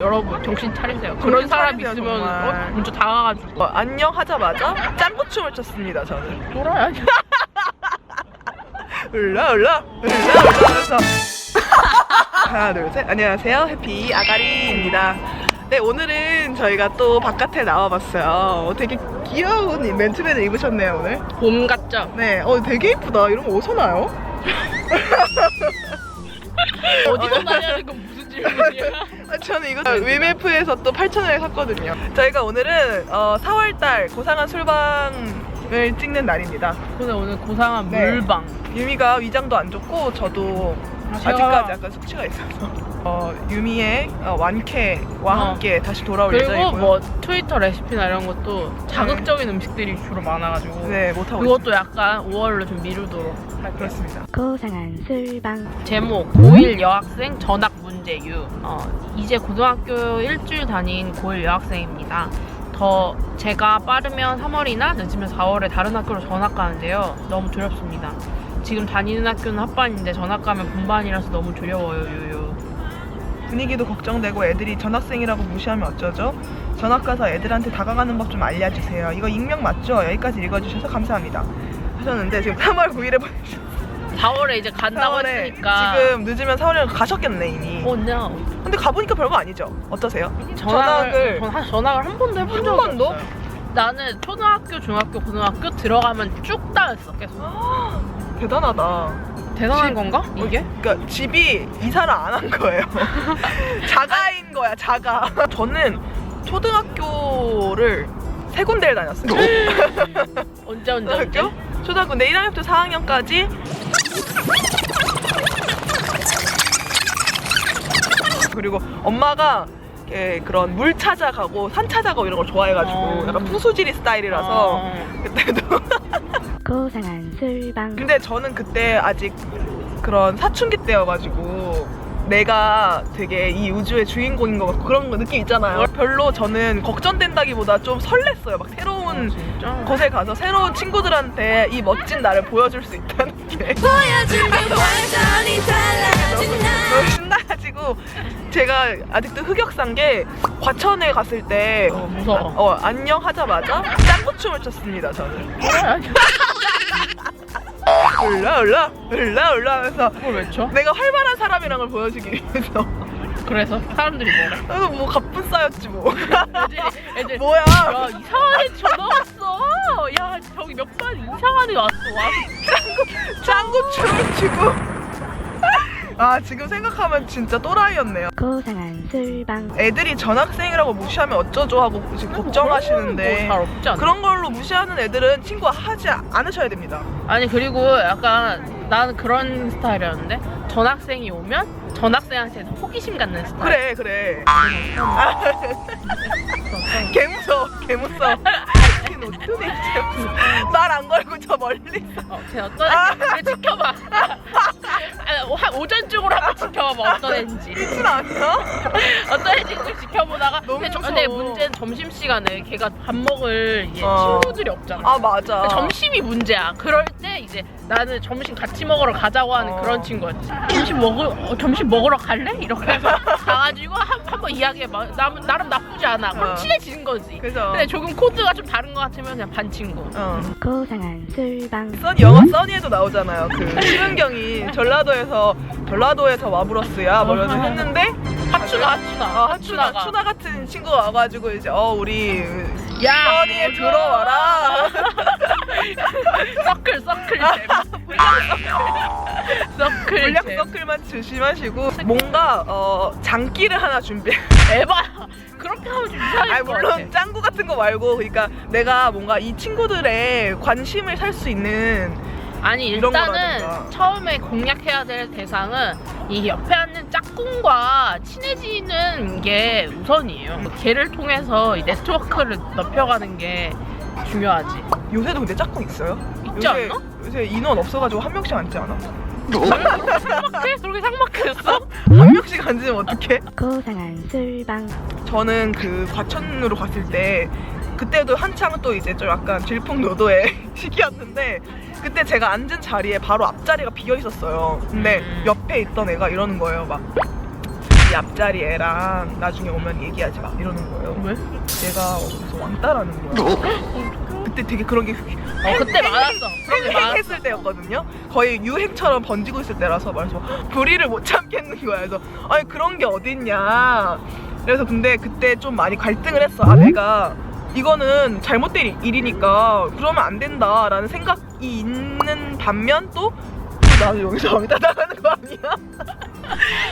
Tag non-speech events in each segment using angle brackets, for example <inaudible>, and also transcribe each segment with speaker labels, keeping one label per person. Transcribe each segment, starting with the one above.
Speaker 1: 여러분 정신 차리세요. 그런 사람
Speaker 2: 차리세요,
Speaker 1: 있으면
Speaker 2: 정말.
Speaker 1: 어? 먼저 다가가지고
Speaker 2: 어, 안녕 하자마자 짱구춤을 췄습니다 저는
Speaker 1: 돌아야지. <laughs>
Speaker 2: 울라 울라 울라 울라 하면서 <laughs> 하나 둘셋 안녕하세요 해피 아가리입니다 네 오늘은 저희가 또 바깥에 나와봤어요 어, 되게 귀여운 이 맨투맨을 입으셨네요 오늘
Speaker 1: 봄 같죠?
Speaker 2: 네 어, 되게 이쁘다 이런 거 어디서 나요? <laughs>
Speaker 1: 어디서 나냐는 건 무슨 질문이야?
Speaker 2: 아, 저는 이거 위메프에서 또 8,000원에 샀거든요 저희가 오늘은 어, 4월달 고상한 술방을 찍는 날입니다
Speaker 1: 오늘 오늘 고상한
Speaker 2: 네.
Speaker 1: 물방.
Speaker 2: 유미가 위장도 안 좋고 저도
Speaker 1: 제가-
Speaker 2: 아직까지 약간 숙취가 있어서 어, 유미의 어, 완쾌와
Speaker 1: 어.
Speaker 2: 함께 다시 돌아올
Speaker 1: 그리고
Speaker 2: 예정이고요.
Speaker 1: 뭐 트위터 레시피나 이런 것도 자극적인 음식들이 주로 많아가지고
Speaker 2: 네 못 하고
Speaker 1: 그것도 약간 5월로 좀 미루도록. 할게요.
Speaker 2: 그렇습니다.
Speaker 3: 고상한 술방
Speaker 1: 제목 고1 여학생 전학 문제유 어, 이제 고등학교 일주일 다닌 고1 여학생입니다 더 제가 빠르면 3월이나 늦으면 4월에 다른 학교로 전학 가는데요 너무 두렵습니다 지금 다니는 학교는 합반인데 전학 가면 분반이라서 너무 두려워요 유유
Speaker 2: 분위기도 걱정되고 애들이 전학생이라고 무시하면 어쩌죠? 전학 가서 애들한테 다가가는 법 좀 알려주세요. 이거 익명 맞죠? 여기까지 읽어주셔서 감사합니다. 하셨는데 지금 3월 9일에 보내주셨어요.
Speaker 1: 4월에 이제 간다고
Speaker 2: 4월에
Speaker 1: 했으니까
Speaker 2: 지금 늦으면 4월에 가셨겠네 이미.
Speaker 1: 어, no.
Speaker 2: 근데 가보니까 별거 아니죠? 어떠세요?
Speaker 1: 전학을 전- 전학을 한 번도 해본
Speaker 2: 한
Speaker 1: 적이
Speaker 2: 번도?
Speaker 1: 없어요 나는 초등학교, 중학교, 고등학교 들어가면 쭉다 했어 계속 <gasps>
Speaker 2: 대단하다.
Speaker 1: 대단한
Speaker 2: 지-
Speaker 1: 건가? 이게?
Speaker 2: 그러니까 집이 이사를 안 한 거예요. <laughs> 자가인 거야, 자가. 저는 초등학교를 세 군데를 다녔어요. <laughs>
Speaker 1: 언제 언제 언제?
Speaker 2: 초등학교? 초등학교 내 1학년부터 4학년까지 그리고 엄마가 이렇게 그런 물 찾아가고 산 찾아가고 이런 걸 좋아해가지고
Speaker 1: 어.
Speaker 2: 약간 푸수지리 스타일이라서
Speaker 1: 어.
Speaker 2: 그때도 <laughs>
Speaker 3: 고상한 술방
Speaker 2: 근데 저는 그때 아직 그런 사춘기 때여가지고 내가 되게 이 우주의 주인공인 것 같고 그런 거 느낌 있잖아요. 별로 저는 걱정된다기보다 좀 설렜어요. 막 새로운
Speaker 1: 진짜?
Speaker 2: 곳에 가서 새로운 친구들한테 이 멋진 나를 보여줄 수 있다는 게 너무 신나가지고 제가 아직도 흑역사인 게 과천에 갔을 때
Speaker 1: 어, 무서워.
Speaker 2: 어, 안녕 하자마자 짱구춤을 췄습니다 저는 울라 울라 울라 울라 하면서
Speaker 1: 그걸 왜 쳐?
Speaker 2: 내가 활발한 사람이란 걸 보여주기 위해서
Speaker 1: 그래서 사람들이 뭐래?
Speaker 2: 그래서 뭐 갑분 싸였지 뭐
Speaker 1: 애들이 애들
Speaker 2: 뭐야
Speaker 1: 야 이상한 애 전화 왔어. 야 저기 몇 번 이상한 애 왔어. 와서
Speaker 2: 짱구춤을 추고 아 지금 생각하면 진짜 또라이였네요
Speaker 3: 고상한 술방
Speaker 2: 애들이 전학생이라고 무시하면 어쩌죠 하고 지금 걱정하시는데
Speaker 1: 뭐잘 없지 않나?
Speaker 2: 그런 걸로 무시하는 애들은 친구 하지 않으셔야 됩니다.
Speaker 1: 아니 그리고 약간 나는 그런 스타일이었는데 전학생이 오면 전학생한테 호기심 갖는 스타일.
Speaker 2: 그래 그래. <laughs> 개무서 개무서. 말안 걸고 저 멀리.
Speaker 1: 어, 쟤 어떤 애인지 지켜봐. <laughs> 오- 오전 쪽으로 한번 지켜봐 어떤 애인지.
Speaker 2: 미친 아니야? <laughs>
Speaker 1: 어떤 애인지 지켜보다가
Speaker 2: 너무
Speaker 1: 근데, 저-
Speaker 2: 무서워.
Speaker 1: 근데 문제는 점심 시간에 걔가 밥 먹을 이제
Speaker 2: 어.
Speaker 1: 친구들이 없잖아.
Speaker 2: 아 맞아.
Speaker 1: 그러니까 점심이 문제야. 그럴 때 이제 나는 점심 같이 먹으러 가자고 하는
Speaker 2: 어.
Speaker 1: 그런 친구였지. 점심 먹을 어, 점심 먹으러 갈래? 이렇게 해서 <laughs> 가가지고 한 번 이야기해봐. 나, 나름 나쁘지 않아. 그럼
Speaker 2: 어.
Speaker 1: 친해지는 거지.
Speaker 2: 그죠.
Speaker 1: 근데 조금 코드가 좀 다른 것 같으면 그냥 반 친구.
Speaker 2: 어.
Speaker 3: 고상한 술방
Speaker 2: 써니 영화 써니에도 나오잖아요. 그 심은경이 전라도에서 전라도에서 와브러스야 뭐
Speaker 1: 어허.
Speaker 2: 했는데
Speaker 1: 하추나 하추나.
Speaker 2: 어, 하추나
Speaker 1: 하추나가.
Speaker 2: 추나 같은 친구가 와가지고 이제 어 우리
Speaker 1: 야
Speaker 2: 써니에? 들어와라. <laughs>
Speaker 1: 서클 서클 <laughs> 잼. 서클
Speaker 2: 물약
Speaker 1: 잼.
Speaker 2: 서클만 조심하시고 뭔가 어 장기를 하나 준비해. <laughs>
Speaker 1: 에바야. 그렇게 하면 좀 이상할
Speaker 2: 아니
Speaker 1: 것
Speaker 2: 물론
Speaker 1: 같아.
Speaker 2: 짱구 같은 거 말고 그러니까 내가 뭔가 이 친구들의 관심을 살 수 있는
Speaker 1: 아니
Speaker 2: 이런
Speaker 1: 일단은
Speaker 2: 거라든가.
Speaker 1: 처음에 공략해야 될 대상은 이 옆에 앉는 짝꿍과 친해지는 게 우선이에요. 걔를 통해서 이 네트워크를 넓혀가는 게 중요하지.
Speaker 2: 요새도 근데 짝꿍 있어요?
Speaker 1: 있지
Speaker 2: 요새,
Speaker 1: 않나?
Speaker 2: 요새 인원 없어가지고 한 명씩 앉지 않아?
Speaker 1: 상막해? 그렇게 상막했어?
Speaker 2: 한 명씩 앉으면 어떡해?
Speaker 3: 고상한 술방
Speaker 2: 저는 그 과천으로 갔을 때 그때도 한창 또 이제 좀 약간 질풍노도의 <laughs> 시기였는데 그때 제가 앉은 자리에 바로 앞자리가 비어 있었어요. 근데
Speaker 1: 음.
Speaker 2: 옆에 있던 애가 이러는 거예요. 막 이 앞자리 애랑 나중에 오면 얘기하지 마 이러는 거예요.
Speaker 1: 왜?
Speaker 2: 내가 어디서 왕따라는 거야. <laughs> 그때 되게 그런 게
Speaker 1: 어 그때 많았어. 그런 게 많았어.
Speaker 2: 때였거든요. 거의 유행처럼 번지고 있을 때라서 말해서 불의를 못 참겠는 거야. 그래서 아니 그런 게 어딨냐. 그래서 근데 그때 좀 많이 갈등을 했어. 아 내가 이거는 잘못된 일- 일이니까 그러면 안 된다라는 생각이 있는 반면 또 나도 여기서 <laughs> 왕따 당하는 거 아니야?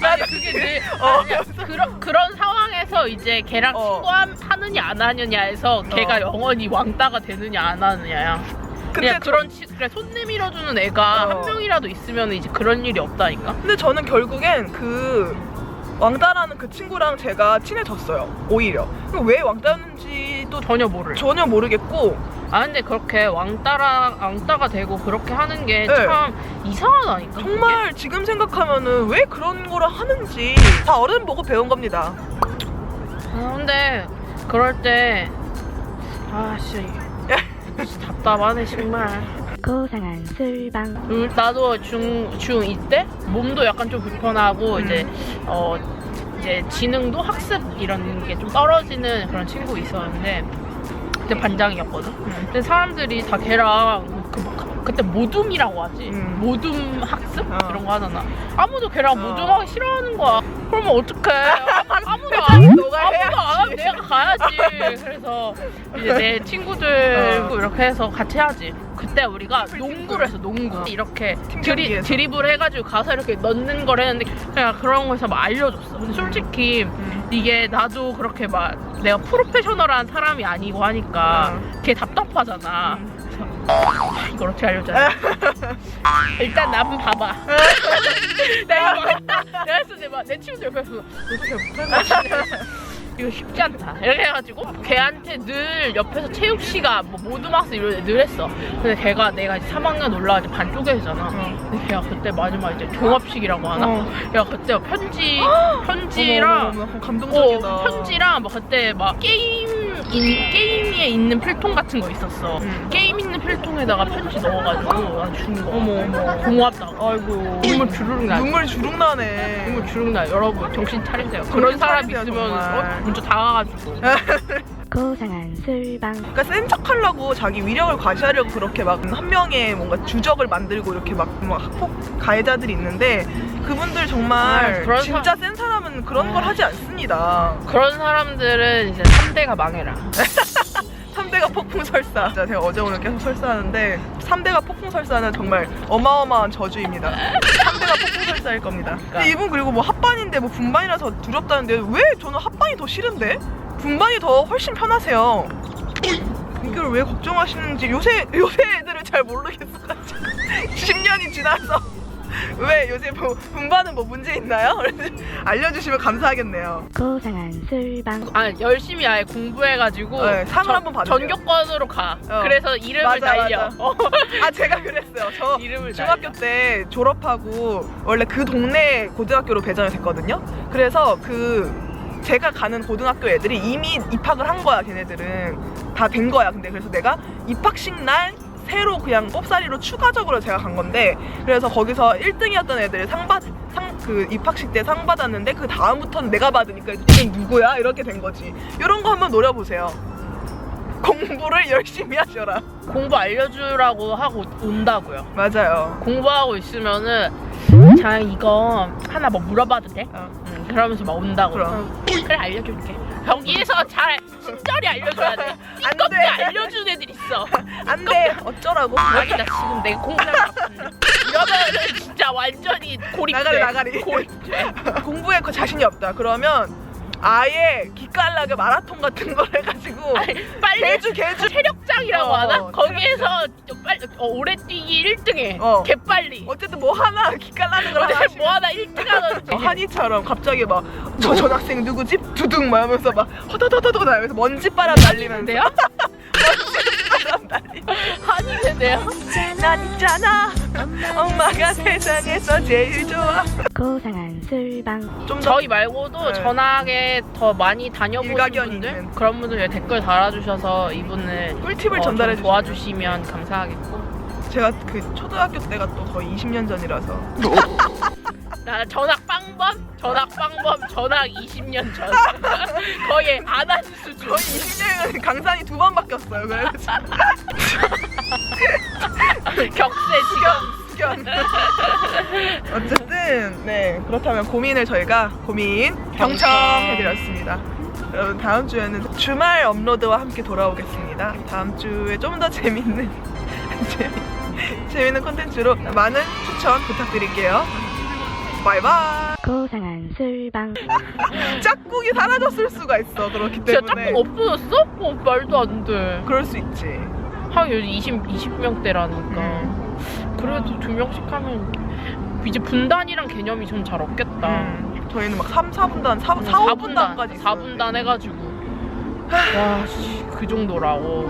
Speaker 2: <laughs>
Speaker 1: 아니 그게 늘
Speaker 2: 어.
Speaker 1: 아니야. 그런 그런 상황에서 이제 걔랑
Speaker 2: 어.
Speaker 1: 친구하느냐 안 하느냐에서 걔가
Speaker 2: 어.
Speaker 1: 영원히 왕따가 되느냐 안 하느냐야.
Speaker 2: 근데
Speaker 1: 그냥 그런 치, 그래 손 내밀어주는 애가
Speaker 2: 어.
Speaker 1: 한 명이라도 있으면 이제 그런 일이 없다니까.
Speaker 2: 근데 저는 결국엔 그 왕따라는 그 친구랑 제가 친해졌어요. 오히려. 왜 왕따였는지도
Speaker 1: 전혀 모를.
Speaker 2: 전혀 모르겠고
Speaker 1: 아 근데 그렇게 왕따라 왕따가 되고 그렇게 하는 게
Speaker 2: 네.
Speaker 1: 참 이상하다니까.
Speaker 2: 정말 지금 생각하면은 왜 그런 거를 하는지 다 어른 보고 배운 겁니다.
Speaker 1: 아 근데 그럴 때 아씨 답답하네 정말.
Speaker 3: 고상한 술방
Speaker 1: 음, 나도 중, 중 이때 몸도 약간 좀 불편하고
Speaker 2: 음.
Speaker 1: 이제 어 이제 지능도 학습 이런 게 좀 떨어지는 그런 친구 있었는데 그때 반장이었거든. 근데 사람들이 다 걔랑 그, 뭐- 그때 모둠이라고 하지.
Speaker 2: 음.
Speaker 1: 모둠 학습
Speaker 2: 어.
Speaker 1: 이런 거 하잖아. 아무도 걔랑
Speaker 2: 어.
Speaker 1: 모둠하기 싫어하는 거야. 그러면 어떡해? <laughs> 그래서 이제 내 친구들
Speaker 2: 어.
Speaker 1: 이렇게 해서 같이 하지. 그때 우리가 농구를 했어, 농구. 이렇게
Speaker 2: 팀
Speaker 1: 드리,
Speaker 2: 경기에서.
Speaker 1: 드리블 해가지고 가서 이렇게 넣는 걸 했는데 그냥 그런 거에서 막 알려줬어. 근데 솔직히 이게 나도 그렇게 막 내가 프로페셔널한 사람이 아니고 하니까 걔 답답하잖아. 그래서 아, 이걸 어떻게 알려줘야 돼? <laughs> 일단 나 한번 봐봐. <laughs> <laughs> 내가 막 했다. 내가 했어, 내가 내 친구들 옆에서 잘 못하는 거 같은데. 이거 쉽지 않다. 이렇게 해가지고 걔한테 늘 옆에서 체육 씨가 뭐 모두막스 이런 애늘 했어. 근데 걔가 내가 이제 3학년 올라가지 반 쪼개잖아. 근데 걔가 그때 마지막 이제 종합식이라고 하나?
Speaker 2: 어.
Speaker 1: 야 그때 편지 <gasps> 편지랑
Speaker 2: 어머, 어머, 어머, 감동적이다.
Speaker 1: 어, 편지랑 막 그때 막 게임 인, 게임에 있는 필통 같은 거 있었어.
Speaker 2: 음.
Speaker 1: 게임 있는 필통에다가 편지 넣어가지고 난준 거.
Speaker 2: 어머, 어머.
Speaker 1: 고맙다고.
Speaker 2: 아이고
Speaker 1: 눈물 주르륵 나.
Speaker 2: 눈물 주룩 나네.
Speaker 1: 눈물 주르륵 나. 여러분 정신 차리세요. 그런 사람
Speaker 2: 차리세요,
Speaker 1: 있으면
Speaker 2: 정말.
Speaker 1: 어, 먼저 다가가지고. <laughs>
Speaker 3: 고상한 술방
Speaker 2: 그러니까 센 척하려고 자기 위력을 과시하려고 그렇게 막 한 명의 뭔가 주적을 만들고 이렇게 막, 막 학폭 가해자들이 있는데 그분들 정말
Speaker 1: 아, 그런
Speaker 2: 진짜 센 사람은 그런 걸
Speaker 1: 아.
Speaker 2: 하지 않습니다.
Speaker 1: 그런 사람들은 이제 3대가 망해라. <laughs>
Speaker 2: 3대가 폭풍 설사. 진짜 제가 어제 오늘 계속 설사하는데 3대가 폭풍 설사는 정말 어마어마한 저주입니다. 3대가 폭풍 설사일 겁니다. 근데 이분 그리고 뭐 합반인데 뭐 분반이라 서 두렵다는데 왜 저는 합반이 더 싫은데? 분반이 더 훨씬 편하세요. 이걸 왜 걱정하시는지 요새 요새 애들을 잘 모르겠어가지고 10년이 <laughs> 지나서 <laughs> 왜 요새 뭐 분반은 뭐 문제 있나요? <laughs> 알려주시면 감사하겠네요.
Speaker 3: 고상한 술방
Speaker 1: 아 열심히 아예 공부해가지고
Speaker 2: 네, 상을
Speaker 1: 전-
Speaker 2: 한번 받으세요.
Speaker 1: 전교권으로 가.
Speaker 2: 어.
Speaker 1: 그래서 이름을
Speaker 2: 맞아,
Speaker 1: 날려.
Speaker 2: 맞아. <laughs>
Speaker 1: 어.
Speaker 2: 아 제가 그랬어요. 저
Speaker 1: 이름을
Speaker 2: 중학교 때 졸업하고 원래 그 동네 고등학교로 배정이 됐거든요. 그래서 그 제가 가는 고등학교 애들이 이미 입학을 한 거야. 걔네들은 다 된 거야. 근데 그래서 내가 입학식 날 새로 그냥 뽑사리로 추가적으로 제가 간 건데 그래서 거기서 1등이었던 애들이 상받 상 그 입학식 때 상 받았는데 그 다음부터는 내가 받으니까 이게 누구야 이렇게 된 거지. 이런 거 한번 노려보세요. 공부를 열심히 하셔라.
Speaker 1: 공부 알려주라고 하고 온다고요.
Speaker 2: 맞아요.
Speaker 1: 공부하고 있으면은 자 이거 하나 뭐 물어봐도 돼?
Speaker 2: 어.
Speaker 1: 응, 그러면서 막 온다고.
Speaker 2: 그럼.
Speaker 1: 응, 그래 알려줄게. 여기에서 잘 친절히 알려줘야 돼.
Speaker 2: 안 돼.
Speaker 1: 알려준 애들 있어.
Speaker 2: 안 돼. 어쩌라고?
Speaker 1: 아니 나 지금 내가 공부를 바쁜데. 이러면은 진짜 완전히 고립돼.
Speaker 2: 나가리, 나가리.
Speaker 1: 고립돼.
Speaker 2: 공부에 그 자신이 없다. 그러면 아예 기깔나게 마라톤 같은 걸 해가지고
Speaker 1: 아니, 빨리
Speaker 2: 개주 개주
Speaker 1: 체력장이라고
Speaker 2: 어,
Speaker 1: 하나?
Speaker 2: 어,
Speaker 1: 거기에서 빨리 어, 오래 뛰기 1등해.
Speaker 2: 어.
Speaker 1: 개 빨리.
Speaker 2: 어쨌든 뭐 하나 기깔나는 걸 하나
Speaker 1: 어제
Speaker 2: 하시면
Speaker 1: 뭐 하나 1등 하는지.
Speaker 2: 어, 한이처럼 갑자기 막 저 전학생 누구지? 두둥 막 하면서 막 허더더더더 나면서 <laughs> 먼지바람 날리면서
Speaker 1: 돼요?
Speaker 2: 먼지바람 날리
Speaker 1: 한이는데요?
Speaker 2: 난 있잖아 엄마가 세상에서 제일 좋아
Speaker 3: 고상한 술방
Speaker 2: 좀 더
Speaker 1: 저희 말고도
Speaker 2: 네.
Speaker 1: 전학에 더 많이 다녀보신
Speaker 2: 일가견이
Speaker 1: 분들
Speaker 2: 있는.
Speaker 1: 그런 분들 댓글 달아주셔서 이분을
Speaker 2: 꿀팁을
Speaker 1: 어,
Speaker 2: 전달해
Speaker 1: 좀
Speaker 2: 주시면
Speaker 1: 도와주시면 감사하겠고
Speaker 2: 제가 그 초등학교 때가 또 거의 20년 전이라서 <laughs>
Speaker 1: 나 전학 빵범, 전학 빵범, 전학 20년 전. <laughs> 거의 안 한 수준.
Speaker 2: 거의 20년은 강산이 두 번 바뀌었어요. 그래서 <laughs>
Speaker 1: 격세 지금.
Speaker 2: 숙연. <laughs> 어쨌든 네 그렇다면 고민을 저희가 고민 경청 해드렸습니다. 여러분 다음 주에는 주말 업로드와 함께 돌아오겠습니다. 다음 주에 좀 더 재밌는 <laughs> 재밌는 콘텐츠로 많은 추천 부탁드릴게요. 바이바이.
Speaker 3: 고상한 술방
Speaker 2: 짝꿍이 사라졌을 수가 있어 그렇기
Speaker 1: 진짜
Speaker 2: 때문에
Speaker 1: 짝꿍 없어졌어? 어, 말도 안 돼.
Speaker 2: 그럴 수 있지.
Speaker 1: 하긴 요즘 20, 20명대라니까.
Speaker 2: 음.
Speaker 1: 그래도 두 명씩 하면 이제 분단이란 개념이 좀 잘 없겠다.
Speaker 2: 음, 저희는 막 3, 4분단, 4, 4, 5분단까지
Speaker 1: 4분단 해가지고. 와, 씨, 그 정도라고.